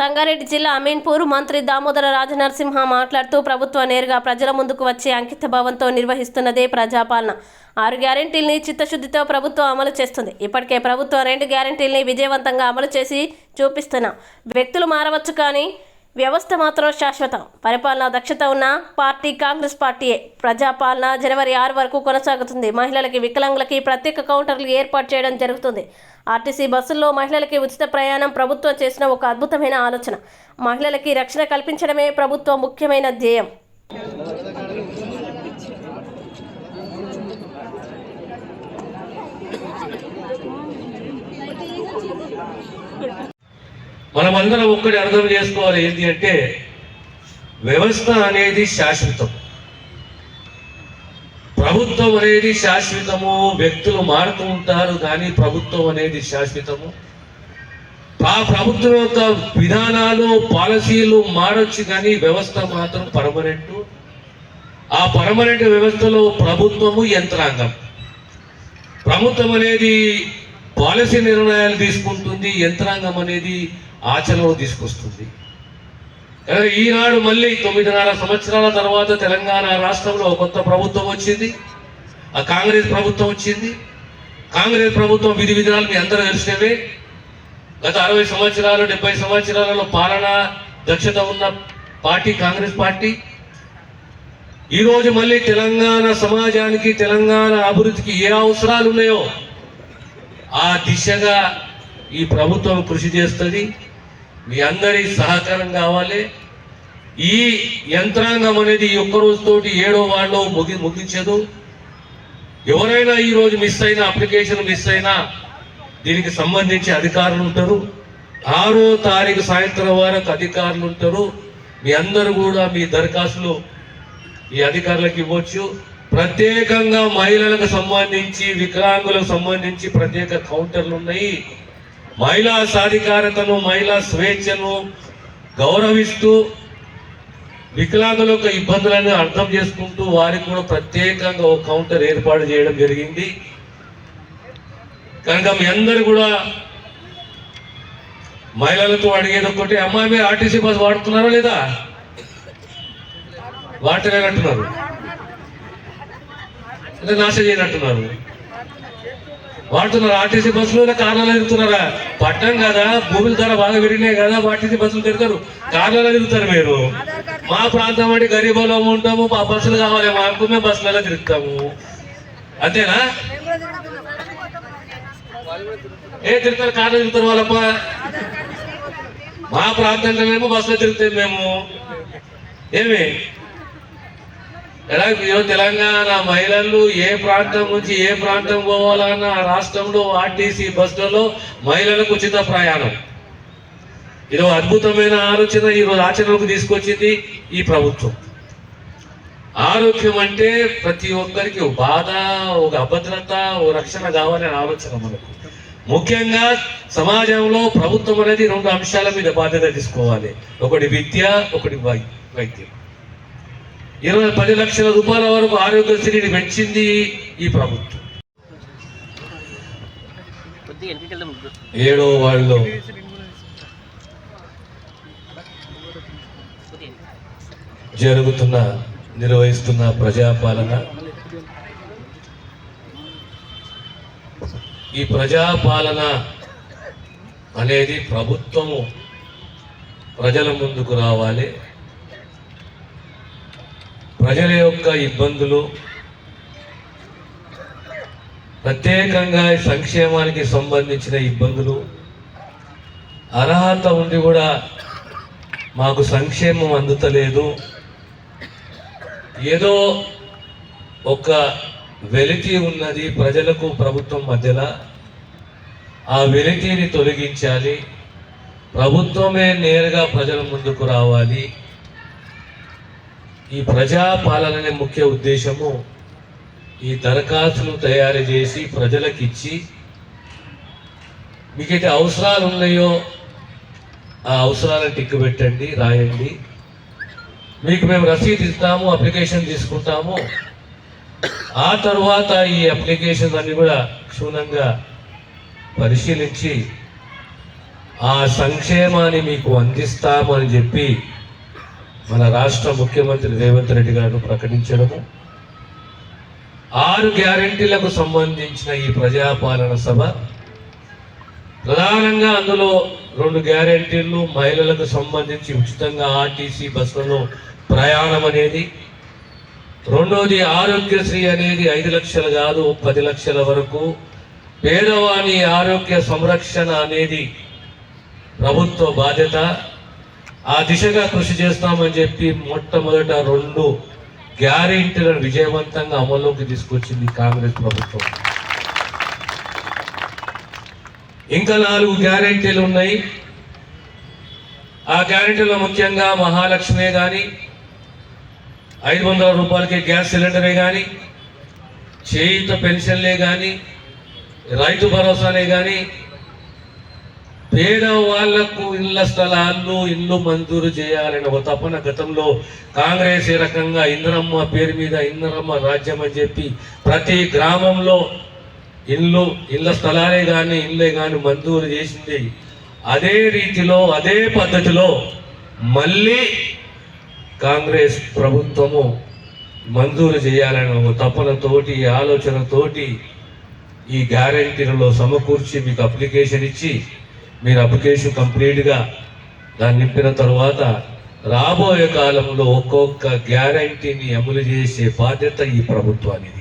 సంగారెడ్డి జిల్లా అమీన్పూర్ మంత్రి దామోదర రాజనరసింహ మాట్లాడుతూ ప్రభుత్వం నేరుగా ప్రజల ముందుకు వచ్చే అంకిత భావంతో నిర్వహిస్తున్నదే ప్రజాపాలన. ఆరు గ్యారెంటీల్ని చిత్తశుద్ధితో ప్రభుత్వం అమలు చేస్తుంది. ఇప్పటికే ప్రభుత్వం రెండు గ్యారెంటీల్ని విజయవంతంగా అమలు చేసి చూపిస్తున్నాం. వ్యక్తులు మారవచ్చు కానీ వ్యవస్థ మాత్రం శాశ్వతం. పరిపాలన దక్షత ఉన్న పార్టీ కాంగ్రెస్ పార్టీయే. ప్రజాపాలన జనవరి ఆరు వరకు కొనసాగుతుంది. మహిళలకి వికలాంగులకి ప్రత్యేక కౌంటర్లు ఏర్పాటు చేయడం జరుగుతుంది. ఆర్టీసీ బస్సుల్లో మహిళలకి ఉచిత ప్రయాణం ప్రభుత్వం చేసిన ఒక అద్భుతమైన ఆలోచన. మహిళలకి రక్షణ కల్పించడమే ప్రభుత్వం ముఖ్యమైన ధ్యేయం. మనమందరం ఒక్కటి అర్థం చేసుకోవాలి ఏంటి అంటే వ్యవస్థ అనేది శాశ్వతం. ప్రభుత్వం అనేది శాశ్వతము వ్యక్తులు మారుతూ ఉంటారు కానీ ప్రభుత్వం అనేది శాశ్వతము. ఆ ప్రభుత్వం యొక్క విధానాలు పాలసీలు మారొచ్చు కానీ వ్యవస్థ మాత్రం పర్మనెంట్. ఆ పర్మనెంట్ వ్యవస్థలో ప్రభుత్వము యంత్రాంగం. ప్రభుత్వం అనేది పాలసీ నిర్ణయాలు తీసుకుంటుంది యంత్రాంగం అనేది ఆచరణలో తీసుకొస్తుంది. ఈనాడు మళ్ళీ తొమ్మిదిన్నర సంవత్సరాల తర్వాత తెలంగాణ రాష్ట్రంలో కొత్త ప్రభుత్వం వచ్చింది. ఆ కాంగ్రెస్ ప్రభుత్వం వచ్చింది. కాంగ్రెస్ ప్రభుత్వం విధి విధానాలు మీ అందరూ తెలిసినవే. గత అరవై సంవత్సరాలు డెబ్బై సంవత్సరాలలో పాలన దక్షత ఉన్న పార్టీ కాంగ్రెస్ పార్టీ. ఈరోజు మళ్ళీ తెలంగాణ సమాజానికి తెలంగాణ అభివృద్ధికి ఏ అవసరాలు ఉన్నాయో ఆ దిశగా ఈ ప్రభుత్వం కృషి చేస్తుంది. మీ అందరి సహకారం కావాలి. ఈ యంత్రాంగం అనేది ఈ ఒక్క రోజుతోటి ఏడో వాళ్ళు ముగి ముగించదు. ఎవరైనా ఈ రోజు మిస్ అయిన అప్లికేషన్ మిస్ అయినా దీనికి సంబంధించి అధికారులు ఉంటారు. ఆరో తారీఖు సాయంత్రం వరకు అధికారులు ఉంటారు. మీ అందరూ కూడా మీ దరఖాస్తులు ఈ అధికారులకు ఇవ్వచ్చు. ప్రత్యేకంగా మహిళలకు సంబంధించి వికలాంగులకు సంబంధించి ప్రత్యేక కౌంటర్లు ఉన్నాయి. మహిళా సాధికారతను మహిళా స్వేచ్ఛను గౌరవిస్తూ వికలాంగుల యొక్క ఇబ్బందులను అర్థం చేసుకుంటూ వారికి కూడా ప్రత్యేకంగా ఒక కౌంటర్ ఏర్పాటు చేయడం జరిగింది. కనుక మీ అందరు కూడా మహిళలతో అడిగేది ఒకటి అమ్మాయి మీరు ఆర్టీసీ బస్ వాడుతున్నారా లేదా? వాడలేనట్టున్నారు అంటే నాశ చేయనట్టున్నారు. వాడుతున్నారు. ఆర్టీసీ బస్సులు కార్లలో తిరుగుతున్నారా? పట్టణం కదా భూముల ధర బాగా పెరిగినాయి కదా ఆర్టీసీ బస్సులు తిరుగుతారు. కార్లలో తిరుగుతారు మీరు. మా ప్రాంతం అంటే గరీబలో ఉంటాము మా బస్సులు కావాలి మాకు మేము బస్సులలో తిరుగుతాము. అంతేనా? ఏ తిరుగుతారు? కార్లో తిరుగుతారు వాళ్ళప్ప. మా ప్రాంతంలో మేము బస్సులో తిరుగుతాం మేము. ఏమి? ఎలా ఈరోజు తెలంగాణ మహిళలు ఏ ప్రాంతం నుంచి ఏ ప్రాంతం పోవాలన్న రాష్ట్రంలో ఆర్టీసీ బస్సులలో మహిళలకు ఉచిత ప్రయాణం. ఇది ఒక అద్భుతమైన ఆలోచన ఈరోజు ఆచరణకు తీసుకొచ్చింది ఈ ప్రభుత్వం. ఆరోగ్యం అంటే ప్రతి ఒక్కరికి బాధ ఒక అభద్రత ఒక రక్షణ కావాలనే ఆలోచన మనకు. ముఖ్యంగా సమాజంలో ప్రభుత్వం అనేది రెండు అంశాల మీద బాధ్యత తీసుకోవాలి. ఒకటి విద్య ఒకటి వై వైద్యం. ఇరవై పది లక్షల రూపాయల వరకు ఆరోగ్యశ్రీని పెంచింది ఈ ప్రభుత్వం. ఏడో వాళ్ళు జరుగుతున్న నిర్వహిస్తున్న ప్రజాపాలన. ఈ ప్రజాపాలన అనేది ప్రభుత్వము ప్రజల ముందుకు రావాలి. ప్రజల యొక్క ఇబ్బందులు ప్రత్యేకంగా సంక్షేమానికి సంబంధించిన ఇబ్బందులు అర్హత ఉండి కూడా మాకు సంక్షేమం అందుతలేదు. ఏదో ఒక వెలితి ఉన్నది ప్రజలకు ప్రభుత్వం మధ్యలో. ఆ వెలితిని తొలగించాలి. ప్రభుత్వమే నేరుగా ప్రజల ముందుకు రావాలి. ఈ ప్రజా పాలన ముఖ్య ఉద్దేశము ఈ దరఖాస్తులు తయారు చేసి ప్రజలకు ఇచ్చి మీకైతే అవసరాలు ఉన్నాయో ఆ అవసరాలను టిక్కు పెట్టండి రాయండి. మీకు మేము రసీదు ఇస్తాము అప్లికేషన్ తీసుకుంటాము. ఆ తర్వాత ఈ అప్లికేషన్ అన్ని కూడా క్షుణ్ణంగా పరిశీలించి ఆ సంక్షేమాన్ని మీకు అందిస్తామని చెప్పి మన రాష్ట్ర ముఖ్యమంత్రి రేవంత్ రెడ్డి గారు ప్రకటించడము. ఆరు గ్యారెంటీలకు సంబంధించిన ఈ ప్రజాపాలన సభ. ప్రధానంగా అందులో రెండు గ్యారెంటీలు మహిళలకు సంబంధించి ఉచితంగా ఆర్టీసీ బస్సులలో ప్రయాణం అనేది. రెండోది ఆరోగ్యశ్రీ అనేది ఐదు లక్షలు కాదు పది లక్షల వరకు. పేదవాని ఆరోగ్య సంరక్షణ అనేది ప్రభుత్వ బాధ్యత. ఆ దిశగా కృషి చేస్తామని చెప్పి మొట్టమొదట రెండు గ్యారెంటీలను విజయవంతంగా అమల్లోకి తీసుకొచ్చింది కాంగ్రెస్ ప్రభుత్వం. ఇంకా నాలుగు గ్యారెంటీలు ఉన్నాయి. ఆ గ్యారెంటీలో ముఖ్యంగా మహాలక్ష్మే కానీ ఐదు వందల రూపాయలకి గ్యాస్ సిలిండరే కానీ చేయుత పెన్షన్లే కానీ రైతు భరోసానే కానీ పేద వాళ్ళకు ఇళ్ళ స్థలాలు ఇల్లు మంజూరు చేయాలని ఒక తపన గతంలో కాంగ్రెస్ ఏ రకంగా ఇంద్రమ్మ పేరు మీద ఇంద్రమ్మ రాజ్యం అని చెప్పి ప్రతి గ్రామంలో ఇల్లు ఇళ్ళ స్థలాలే కానీ ఇల్లే కానీ మంజూరు చేసింది. అదే రీతిలో అదే పద్ధతిలో మళ్ళీ కాంగ్రెస్ ప్రభుత్వము మంజూరు చేయాలని ఒక తపనతోటి ఆలోచనతోటి ఈ గ్యారంటీలలో సమకూర్చి మీకు అప్లికేషన్ ఇచ్చి మీరు అప్లికేషన్ కంప్లీట్గా దాన్ని నింపిన తర్వాత రాబోయే కాలంలో ఒక్కొక్క గ్యారంటీని అమలు చేసే బాధ్యత ఈ ప్రభుత్వానికి